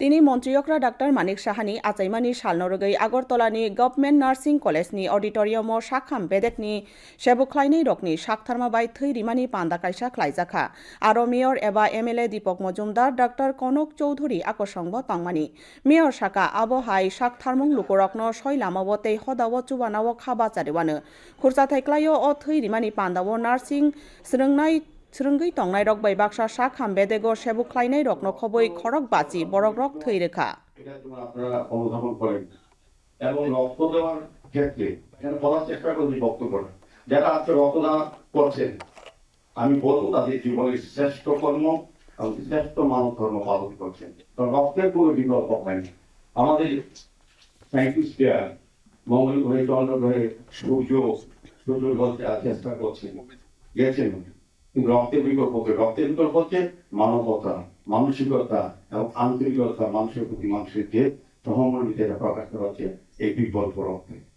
তিনি মন্ত্রীয়করা ডাক্তৰ মানিক সাহানি, আচাইমানি শালনৰগৈ আগৰতলানি গভমেণ্ট নাৰ্ছিং কলেজনি অডিটৰিয়ামৰ শাখাম বেদেকনি সেবুখ্লাইনি রকনি শাকথার্মাবাই থৈ রিমানি পান্দা কাইসা খ্লাইজাখা আরও মেয়র এবা M L A Deepak Majumdar, doctor Kanak Chowdhury আকসংব তংমানি। মেয়র শাখা আবহাই শাকথার্মং লুকরকন শৈলামাবতেই হদাও চুবানাও খাবা চারিওয়ানো খুরসা থাইক্লাইও অ থৈ রিমানি পান্দাও নার্সিং স্রংনাই স্রঙ্গै তংনাই রক বাই বাক্সা সাক হামবেদেগো সেবুখ্লাইনাই রকনো খবই খরক বাচি বরক রক থৈ রেখা এবং রক্ত দেওয়ার ক্ষেত্রে এখানে বলার চেষ্টা করছি বক্তব্য যারা আজকে রক্তদান করছেন আমি বলব তাদের জীবনের শ্রেষ্ঠ কর্ম এবং শ্রেষ্ঠ মানব ধর্ম পালন করছেন কারণ রক্তের কোনো বিকল্প হয়নি আমাদের সাইন্টিস্টরা মঙ্গল গ্রহে চন্দ্র গ্রহে সূর্য সূর্য বলতে চেষ্টা করছেন গেছেন রক্তের বিকল্প? রক্তের বিকল্প হচ্ছে মানবতা, মানসিকতা এবং আন্তরিকতা, মানুষের প্রতি মানুষের যে সহমর্মিতা প্রকাশ করা হচ্ছে এই বিকল্প রক্তে